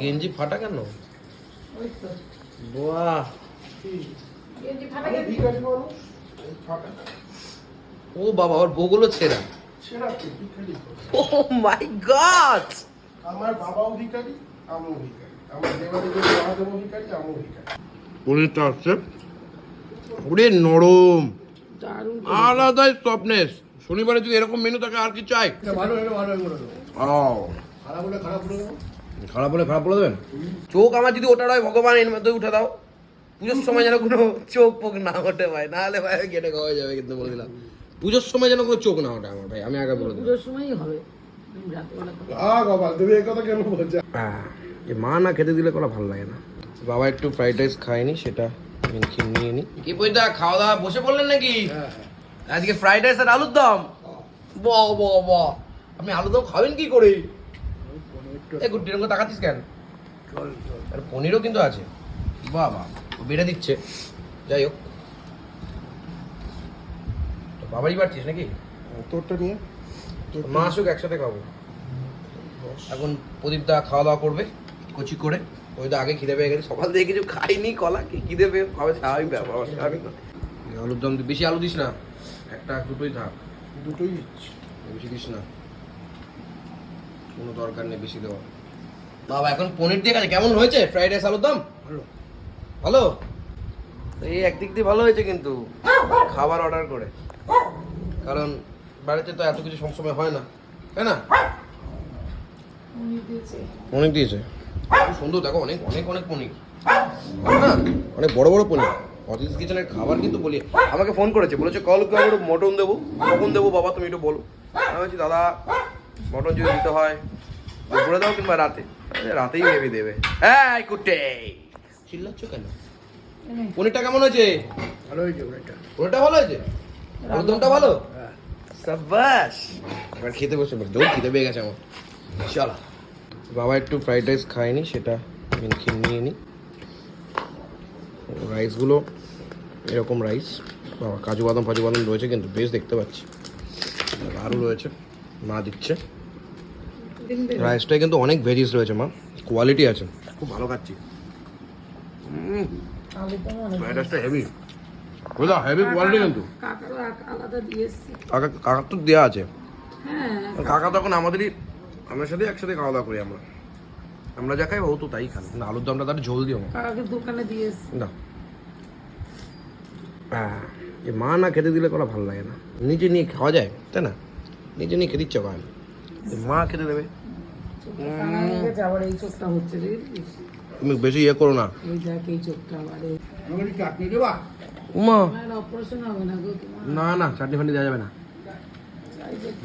গেঞ্জি ফাটা কেন? বাহ। গেঞ্জি ফাটা ফাটা। ও বাবা ওর বগুলো ছেঁড়া। Oh my god! আমার বাবাও ভিখারি আমিও ভিখারি। আমার দেবাদেবী মহাদেব ভিখারি আমিও ভিখারি। পনিরটা হচ্ছে ওরে নরম। আলাদাই সফটনেস শনিবারে যদি এরকম মেনু থাকে আর কি চাই? ভালো ভালো ও খারাপ হলে খারাপ হলে। খারাপ হলে খারাপ বলে দেবেন? চোখ আমার যদি ওটা হয় ভগবান এর মধ্যে উঠে দাও। পুজোর সময় যেন কোনো চোখ পোক না ওঠে ভাই না হলে ভাই কেটে খাওয়া যাবে কিন্তু বলে দিলাম। পুজোর সময় যেন কোনো চোখ না ওঠে আমার ভাই আমি আগে বলে দিলাম। পুজোর সময়ই হবে। আমি হ্যাঁ, এ মা না খেতে দিলে কোনো ভালো লাগে না। বাবা একটু ফ্রাইড রাইস খায়নি সেটা নিয়ে নি। কি বইটা খাওয়া দাওয়া বসে পড়লেন নাকি? হ্যাঁ। আজকে ফ্রাইড রাইস আর আলুর দম? বাহ বাহ আপনি আলুর দম খাবেন কি করে? এই গুড্ডি রঙ তাকাচ্ছিস কেন? আর পনিরও কিন্তু আছে। বাহ বাহ ও বেড়ে দিচ্ছে। যাই হোক। তো বাবারই পারছিস নাকি? তোরটা নিয়ে। মা আসুক একসাথে খাব। এখন প্রদীপ দা খাওয়া দাওয়া করবে কচি করে। ওই তো আগে খিদে পেয়ে গেছে। সকাল থেকে কিছু খাইনি কলা কি খিদে পেয়ে খাবে স্বাভাবিক ব্যাপার স্বাভাবিক আলুর দম বেশি আলু দিস না। একটা দুটোই থাক। দুটোই দিচ্ছি। বেশি দিস না। কোনো দরকার নেই বেশি দেওয়া। বাবা এখন পনির দিয়ে গেছে কেমন হয়েছে? ফ্রাইড রাইস আলুর দম? ভালো। ভালো? এই একদিক দিয়ে ভালো হয়েছে কিন্তু খাবার অর্ডার করে। কারণ বাড়িতে তো এত কিছু সবসময় হয় না তাই না? উনি দিয়েছে। অনেক দিয়েছে? খুব সুন্দর দেখো অনেক অনেক অনেক পনির। না? অনেক বড় বড় পনির। অতিথি কিচেনের খাবার কিন্তু বলি আমাকে ফোন করেছে বলেছে কল করে মটন দেবো কখন দেবো বাবা তুমি একটু বলো। আমি বলছি দাদা মটন যদি দিতে হয় দুপুরে দাও কিংবা রাতে। রাতেই মেবি দেবে। হ্যাঁ কুটে চিল্লাচ্ছ কেন? পনিরটা কেমন হয়েছে? ভালো হয়েছে ওটা পনিরটা ভালো হয়েছে? একদমটা ভালো? হ্যাঁ। সাবাস এবার খেতে বসে জোর খেতে পেয়ে গেছে আমার। চল। বাবা একটু ফ্রাইড রাইস খায়নি সেটা খেয়ে নিয়ে নিই রাইসগুলো এরকম রাইস। বাবা কাজু বাদাম ফাজু বাদাম রয়েছে কিন্তু বেশ দেখতে পাচ্ছি। আরও রয়েছে মা দিচ্ছে। রাইসটায় কিন্তু অনেক ভেজিস রয়েছে মা। কোয়ালিটি আছে। খুব ভালো খাচ্ছি। রাইসটা হেভি বুঝলা? হেভি কোয়ালিটি কিন্তু। এসছে। কাকা তো দেওয়া আছে। হ্যাঁ। কাকা তখন আমাদেরই আমার সাথে একসাথে খাওয়া দাওয়া করি আমরা। আমরা যা খাই ও তো তাই খান না আলুর দমটা তার ঝোল দিও না কাকাকে দোকানে দিয়ে না। হ্যাঁ, এ মা না খেতে দিলে কোনো ভালো লাগে না। নিজে নিয়ে খাওয়া যায় তাই না? নিজে নিয়ে খেতে ইচ্ছা করে মা খেতে দেবে? তুমি বেশি ইয়ে করো না। উমা। না না না চাটনি ফাটনি দেওয়া যাবে না।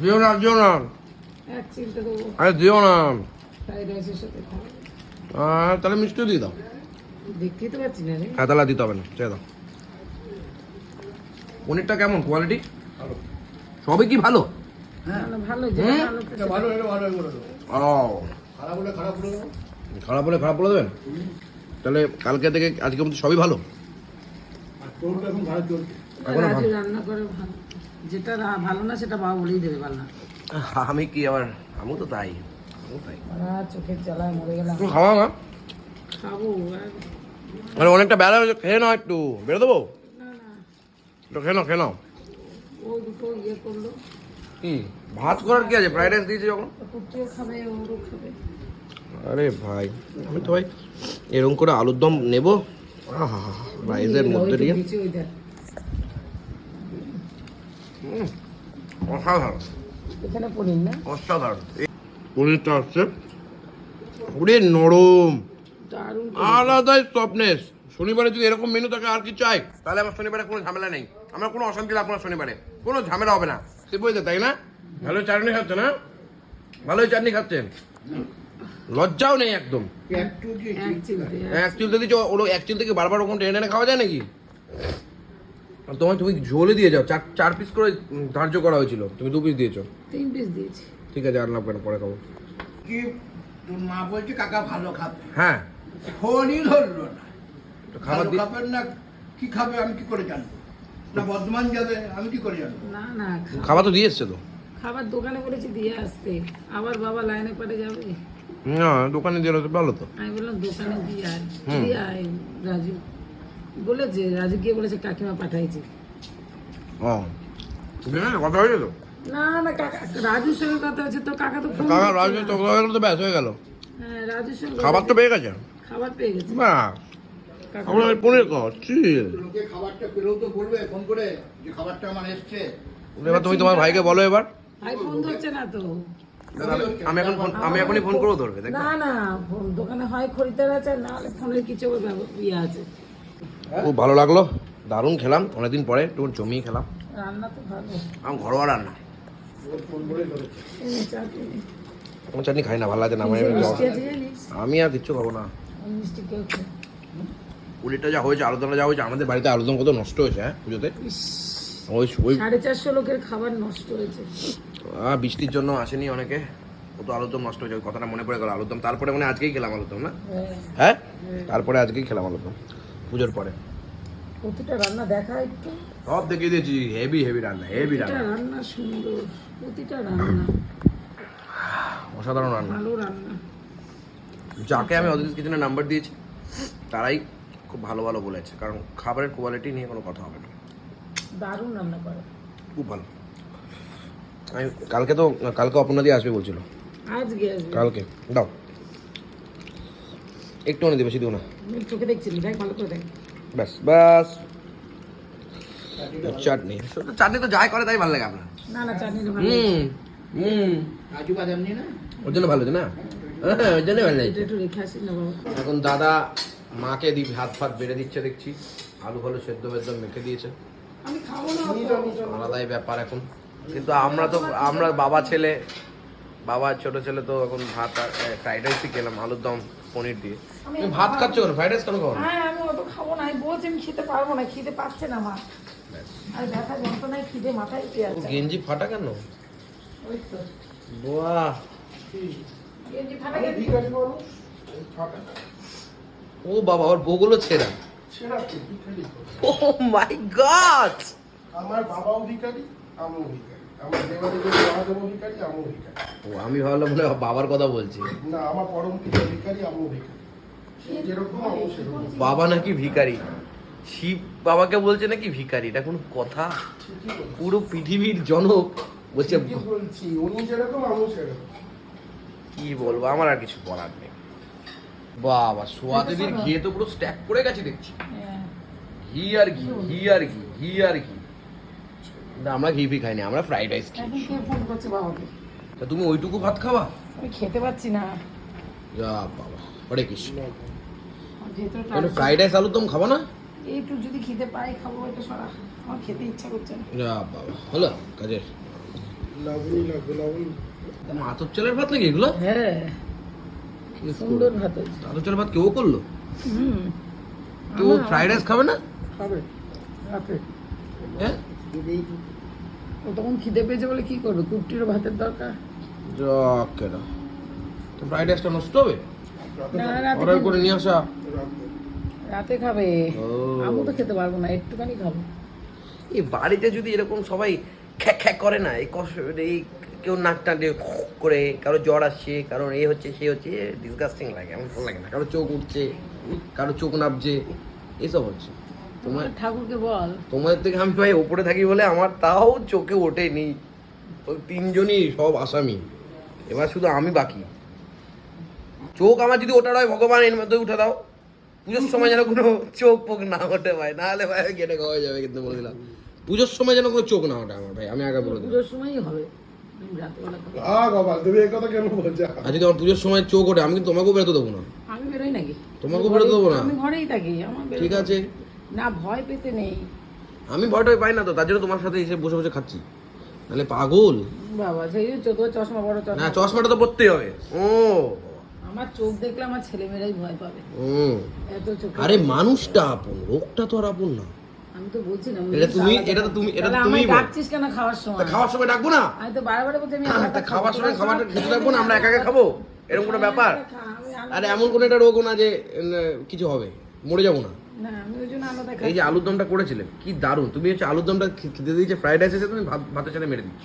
দিও না দিও না। আরে দিও না। তাহলে মিষ্টি দিয়ে দাও। দেখতেই তো পাচ্ছি না রে হ্যাঁ তাহলে দিতে হবে না চেয়ে দাও। পনিরটা কেমন? কোয়ালিটি সবই কি ভালো? খারাপ। হলে খারাপ বলে। দেবেন? তাহলে কালকে থেকে আজকে মধ্যে সবই ভালো? যেটা ভালো না সেটা বাবা বলেই দেবে ভালো না আমি কি আবার আমিও তো তাই। চোখের জ্বালায় মরে গেলাম। খাওয়া না? খাব মানে অনেকটা বেলা হয়েছে খেয়ে নাও একটু। বেরো দেবো? খেয়ে নাও খেয়ে নাও। ও দুটো ইয়ে করল। কি? ভাত করার কি আছে? ফ্রাইড রাইস দিয়েছি যখন? কুটিও খাবে ওরও খাবে। আরে ভাই আমি তো ভাই এরকম করে আলুর দম নেব? রাইসের মধ্যে দিয়ে। অসাধারণ। এখানে পনির না? অসাধারণ। পনিরটা হচ্ছে ওরে নরম। আলাদাই সফটনেস শনিবারে যদি এরকম মেনু থাকে আর কি চাই? তাহলে আমার শনিবারে কোনো ঝামেলা নেই। আমার কোনো অশান্তি লাগবে না শনিবারে। কোনো ঝামেলা হবে না। সে বুঝতে তাই না? ভালো চাটনি খাচ্ছে না? ভালোই চাটনি খাচ্ছেন? লজ্জাও নেই একদম। এক চিলতে দিচ্ছ ওগুলো এক চিল থেকে বারবার ওরকম টেনে টেনে খাওয়া যায় নাকি? আর তোমার তুমি ঝোলে দিয়ে যাও চার চার পিস করে ধার্য করা হয়েছিল তুমি দু পিস দিয়েছ। তিন পিস দিয়েছি। ঠিক আছে আর না পরে খাব। কি তোর মা বলছে কাকা ভালো খাবে। হ্যাঁ। ফোনই ধরলো না। তো খাবার ভালো খাবেন না কি খাবে আমি কি করে জানব? না বর্ধমান যাবে আমি কি করে জানব? না না খাবার তো দিয়ে এসছে তো। খাবার দোকানে বলেছি দিয়ে আসতে। আবার বাবা লাইনে পড়ে যাবে? না দোকানে দিলে তো ভালো তো। আমি বললাম দোকানে দিয়ে আয়। দিয়ে আয় রাজু। বলেছে রাজু গিয়ে বলেছে কাকিমা পাঠাইছে। ও হ্যাঁ কথা হয়েছে তো? না না কাকা রাজুর সঙ্গে কথা হচ্ছে তো কাকা তো কাকা রাজু না। তো কথা হয়ে গেলো তো ব্যাস হয়ে গেল। হ্যাঁ রাজুর সঙ্গে খাবার তো পেয়ে গেছে। খাবার পেয়ে গেছে। না আমরা পনির খাওয়া চিল লোকে খাবারটা পেলেও তো বলবে ফোন করে যে খাবারটা আমার এসছে। এবার তুমি তোমার ভাইকে বলো এবার। ভাই ফোন ধরছে না তো। আমি এখন ফোন আমি এখনই ফোন করব ধরবে না না ফোন দোকানে হয় খরিদ্দার আছে না হলে ফোনের কিছু ইয়ে আছে। খুব ভালো লাগল দারুণ খেলাম অনেকদিন পরে একটু জমিয়ে খেলাম। রান্না তো ভালো। আমার ঘরোয়া রান্না। নে চাটনি। খাই না ভালো লাগে না আমি আর কিচ্ছু খাব না। পুলিটা যা হয়েছে আলুদমটা যা হয়েছে আমাদের বাড়িতে আলুদম কত নষ্ট হয়েছে হ্যাঁ পুজোতে? ওই ওই সাড়ে চারশো লোকের খাবার নষ্ট হয়েছে। বৃষ্টির জন্য আসেনি অনেকে। কত আলুদম নষ্ট হয়েছে ওই কথাটা মনে পড়ে গেল আলুদম তারপরে মানে আজকেই খেলাম আলুদম না? হ্যাঁ, হ্যাঁ? তারপরে আজকেই খেলাম আলুদম পুজোর পরে। প্রতিটা রান্না দেখা একটু? সব দেখিয়ে দিয়েছি হেভি হেভি রান্না হেভি রান্না। রান্না সুন্দর প্রতিটা রান্না। অসাধারণ রান্না। ভালো রান্না। যাকে আমি অদিত কিচেনের নাম্বার দিয়েছি তারাই খুব ভালো ভালো বলেছে কারণ খাবারের কোয়ালিটি নিয়ে কোনো কথা হবে না। দারুণ রান্না করে। খুব ভালো। আমি কালকে তো কালকে অপর্ণাদি আসবে বলছিল। আজকে আসবে। কালকে। দাও। একটু অনেক বেশি দিও না। আমি চোখে দেখছিলি দেখ ভালো করে দেখ। ব্যাস ব্যাস। চাটনি। শুধু চাটনি তো যাই করে তাই ভালো লাগে আপনার। না না চাটনি হুম হুম। কাজু বাদাম নিয়ে না? ওর জন্য ভালো হচ্ছে না? হ্যাঁ জন্য ভালো এখন দাদা মাকে দি হাত ফাত বেড়ে দিচ্ছে দেখছি। আলু ফালু সেদ্ধ বেদ্ধ মেখে দিয়েছে। খাব। আলাদাই ব্যাপার এখন। কিন্তু আমরা তো আমরা বাবা ছেলে বাবা ছোট ছেলে তো এখন ভাত আর ফ্রাইড রাইসই খেলাম আলুর দম পনির দিয়ে। তুমি ভাত খাচ্ছ কেন? ফ্রাইড রাইস কেন খাও না হ্যাঁ আমি অত খাব না আমি বলছি আমি খেতে পারব না খিদে পাচ্ছে না আর দেখা যন্ত্রণায় খিদে মাথায় উঠে গেঞ্জি ফাটা কেন? ওই তো। বাহ। গেঞ্জি ফাটা ভিখারি ফাটা। ও বাবা ওর বগুলো ছেঁড়া। ছেঁড়া ও মাই গড! আমার বাবাও ভিখারি আমিও ভিখারি। আমার দেবাদেবীর মহাদেব ভিখারি আমিও ভিখারি। ও আমি ভাবলাম মনে বাবার কথা বলছি। না আমার পরম পিতা ভিখারি আমিও ভিখারি। যেরকম আমিও সেরকম। বাবা নাকি ভিখারি? শিব বাবাকে বলছে নাকি ভিখারি? এটা কোনো কথা? পুরো পৃথিবীর জনক বলছে বলছি উনি যেরকম আমিও সেরকম। কি বলব আমার আর কিছু বলার নেই। বাবা সোয়া দেবীর ঘি তো পুরো স্ট্যাক করে গেছে দেখছি। হ্যাঁ। ঘি আর ঘি ঘি আর ঘি ঘি আর ঘি। না, আমরা ঘি ফি খাইনি আমরা ফ্রাইড রাইস খাই ফোন করছে বাবাকে? তা তুমি ওইটুকু ভাত খাওয়া আমি খেতে পাচ্ছি না। যা বাবা হরে কৃষ্ণ। আমার কোনো ফ্রাইড রাইস আলুর দম খাব না? একটু যদি খিদে পাই খাব এটা সরা। আমার খেতে ইচ্ছা করছে না। যা বাবা হলো কাজের। লাবণী লাগবে লাবণী। মাতব চালের ভাত নাকি এগুলো? হ্যাঁ। সুন্দর ভাত। হয়েছে মাতব চালের ভাত কেউ করল? হুম। তো ফ্রাইড রাইস খাবে না? খাবে। রাতে। হ্যাঁ? ও তখন খিদে পেয়েছে বলে কি করবে? কুট্টিরও ভাতের দরকার। যা কেডা তো ফ্রাইড রাইসটা নষ্ট হবে? না রাতে অর্ডার করে নিয়ে আসা। রাতে খাবে। ও। আমি তো খেতে পারব না একটুখানি খাব। এই বাড়িতে যদি এরকম সবাই খ্যাক খ্যাক করে না এই কষ্ট এই কেউ নাক টানতে করে কারও জ্বর আসছে কারণ এ হচ্ছে সে হচ্ছে ডিসগাস্টিং লাগে আমার ভালো লাগে না। কারও চোখ উঠছে কারও চোখ নাবছে এসব হচ্ছে। তোমার ঠাকুরকে বল। তোমাদের থেকে আমি ভাই ওপরে থাকি বলে আমার তাও চোখে ওঠেনি। ওই তিনজনই সব আসামি। এবার শুধু আমি বাকি। চোখ আমার যদি ওঠার হয় ভগবান এর মধ্যে উঠে দাও। পুজোর সময় যেন কোনো চোখ পোক না ওঠে ভাই নাহলে ভাই গেটে খাওয়া যাবে কিন্তু বলে দিলাম। পুজোর সময় যেন কোনো চোখ না ওঠে আমার ভাই আমি আগে বলে দিলাম পুজোর সময়ই হবে। আর যদি আমার পুজোর সময় চোখ ওঠে আমি কিন্তু তোমাকেও বেরোতে দেবো না। আমি বেরোই নাকি? তোমাকেও বেরোতে দেবো না? আমি ঘরেই থাকি আমার ঠিক আছে। না ভয় পেতে নেই। আমি ভয়টাই পাই না তো তার জন্য তোমার সাথে এসে বসে বসে খাচ্ছি। নাহলে পাগল। বাবা সেই চোখ চশমা বড় না চশমাটা তো পড়তেই হবে। ও। আমার চোখ দেখলে আমার ছেলেমেয়েরাই ভয় পাবে। হুম এত চোখ আরে মানুষটা আপন রোগটা তো আর আপন না। আমি তো বলছি এটা তুমি- এটা তো তুমি- এটা তো তাহলে তুমিই আমায় বলো। ডাকছিস কেন খাওয়ার সময়? খাওয়ার সময় ডাকবো না? আমি তো বারে বারে বলছি আমি একা তা একা খাওয়ার খাব। সময় খাবারটা খেতে থাকব না আমরা একা একা খাব? এরকম কোনো ব্যাপার? আরে এমন কোনো একটা রোগও না যে কিছু হবে মরে যাব না। এই যে আলুর দমটা করেছিলে কি দারুণ। তুমি হচ্ছে আলুর দমটা খেতে দিয়েছে ফ্রাইড রাইস আছে তুমি ভাতের সাথে মেরে দিচ্ছ।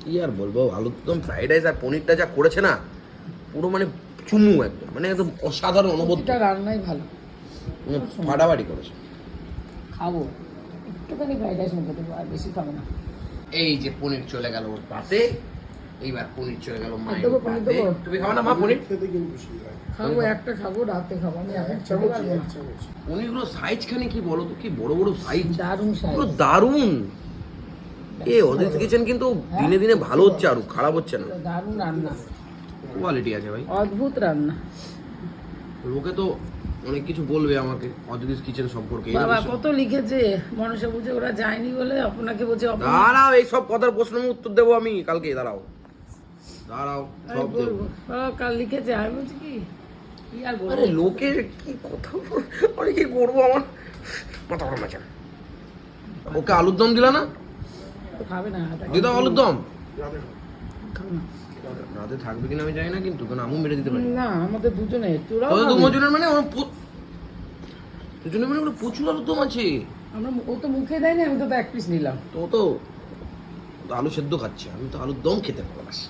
কি আর বলব আলুর দম ফ্রাইড রাইস আর পনিরটা যা করেছে না পুরো মানে চুমু একদম মানে একদম অসাধারণ অনুভূতি রান্নাই ভালো। ফাটাফাটি করেছে। খাব। একটুখানি ফ্রাইড রাইস মুখে দেবো আর বেশি খাব না। এই যে পনির চলে গেল ওর পাতে এইবার পনির চলে গেল মায়ের পাতে। তুমি খাও না মা পনির? খেতে কিন্তু লাগে খাব একটা খাব রাতে খাব আমি এক চামচ এক চামচ পনিরগুলো সাইজ খানে কি বলো তো? কি বড় বড় সাইজ দারুণ সাইজ পুরো দারুণ। এ অদিত কিচেন কিন্তু দিনে দিনে ভালো হচ্ছে আরও খারাপ হচ্ছে না। দারুণ রান্না। কোয়ালিটি আছে ভাই। অদ্ভুত রান্না। লোকে তো অনেক কিছু বলবে আমাকে অদিতিস কিচেন সম্পর্কে বাবা কত লিখেছে? মনসা বুঝে ওরা যায়নি বলে আপনাকে বলছে দাঁড়াও এই সব কথার প্রশ্ন উত্তর দেবো আমি কালকে দাঁড়াও। দাঁড়াও সব দেবো। কাল লিখেছে আমি বলছি কি? আরে লোকের কি কথা আমি কি করব আমার? মাথা গরম আছে ওকে আলুর দম দিলা না? খাবে না দিয়ে দাও আলুর দম খাবে না। রাতে থাকবে কিনা আমি জানি না কিন্তু কারণ আমু মেরে দিতে পারি। না আমাদের দুজনে তোরাও তবে খাবি। দুজনের মানে আমার দুজনের মানে ওটা প্রচুর আলুর দম আছে। আমরা ও তো মুখে দেয়নি আমি তো এক পিস নিলাম। তো তো তো আলু সেদ্ধ খাচ্ছে আমি তো আলুর দম খেতে ভালোবাসি।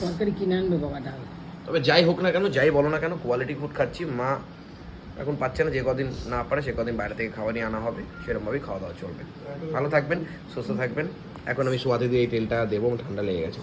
তরকারি কিনে আনবে বাবা ডাল। তবে যাই হোক না কেন যাই বলো না কেন কোয়ালিটি ফুড খাচ্ছি। মা এখন পাচ্ছে না, যে কদিন না পারে সে কদিন বাইরে থেকে খাওয়া নিয়ে আনা হবে, সেরকমভাবেই খাওয়া দাওয়া চলবে। ভালো থাকবেন, সুস্থ থাকবেন। এখন আমি সোয়াতে দিয়ে এই তেলটা দেবো ঠান্ডা লেগে গেছে।